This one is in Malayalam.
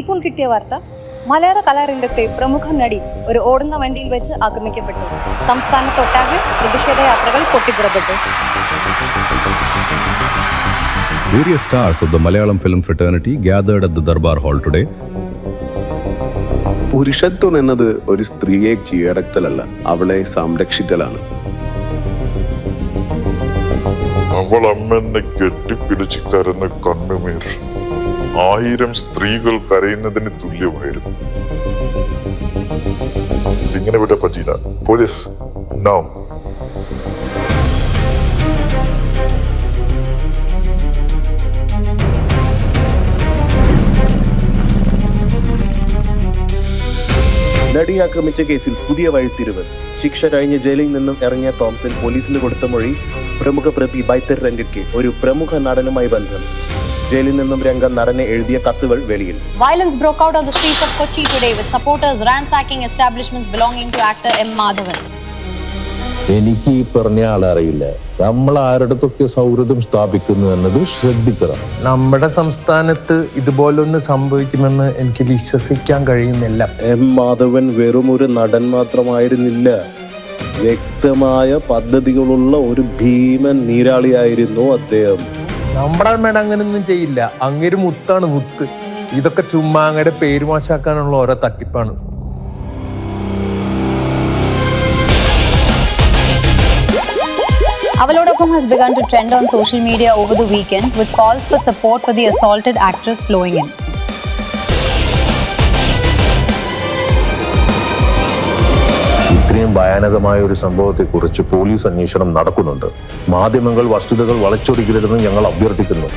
ഇപ്പോൾ കിട്ടിയ വാർത്ത മലയാള കലാരംഗത്തെ പ്രമുഖ നടി ഒരു ഓടുന്ന വണ്ടിയിൽ വെച്ച് ആക്രമിക്കപ്പെട്ടു. സംസ്ഥാനത്തൊട്ടാകെ പ്രതിഷേധ യാത്രകൾ പൊട്ടിപ്പുറപ്പെട്ടു. Various stars of the Malayalam film fraternity gathered at the Darbar Hall today. പുരുഷത്വം എന്നത് ഒരു സ്ത്രീയെ കീഴടക്കലല്ല അവളെ സംരക്ഷിക്കലാണ്. അവൾ അമ്മനെ കെട്ടിപ്പിടിച്ച് കരന്ന് കണ്ണുനീർ. ആയിരം സ്ത്രീകൾ കരയുന്നതിന് തുല്യമായിരുന്നു. ഇതിങ്ങനെ വിട്ട പറ്റിയില്ല. പോലീസ് നോ നടി ആക്രമിച്ച കേസിൽ പുതിയ വഴിത്തിരിവ്. ശിക്ഷ കഴിഞ്ഞ് ജയിലിൽ നിന്നും ഇറങ്ങിയ തോംസൺ പോലീസിന് കൊടുത്ത മൊഴി പ്രമുഖ പ്രതി ബൈത്തർ രംഗയ്ക്ക് ഒരു പ്രമുഖ നടനുമായി ബന്ധം. ജയിലിൽ നിന്നും രംഗം നരനെ എഴുതിയ കത്തുകൾ വെളിയിൽ. Violence broke out on the streets of Kochi today with supporters ransacking establishments belonging to actor M. Madhavan. എനിക്ക് ഈ പറഞ്ഞ ആളറിയില്ല നമ്മൾ ആരുടെത്തൊക്കെ സൗഹൃദം സ്ഥാപിക്കുന്നു എന്നത് ശ്രദ്ധിക്കണം. നമ്മുടെ സംസ്ഥാനത്ത് ഇതുപോലൊന്ന് സംഭവിക്കുമെന്ന് എനിക്ക് വിശ്വസിക്കാൻ കഴിയുന്നില്ല. എം മാധവൻ വെറും ഒരു നടൻ മാത്രമായിരുന്നില്ല. വ്യക്തമായ പദ്ധതികളുള്ള ഒരു ഭീമൻ നീരാളിയായിരുന്നു അദ്ദേഹം. നമ്മുടെ അമ്മയുടെ അങ്ങനെയൊന്നും ചെയ്യില്ല. അങ്ങൊരു മുത്താണ് മുത്ത്. ഇതൊക്കെ ചുമ്മാ പേര് മാശാക്കാനുള്ള ഓരോ തട്ടിപ്പാണ്. അവളോടൊപ്പം has begun to trend on social media over the weekend with calls for support for the assaulted actress flowing in ഇത്രയും ഭയാനകമായ ഒരു സംഭവത്തെക്കുറിച്ച് പോലീസ് അന്വേഷണം നടക്കുന്നുണ്ട്. മാധ്യമങ്ങൾ വസ്തുതകൾ വളച്ചൊടിക്കരുതെന്ന് ഞങ്ങൾ അഭ്യർത്ഥിക്കുന്നു.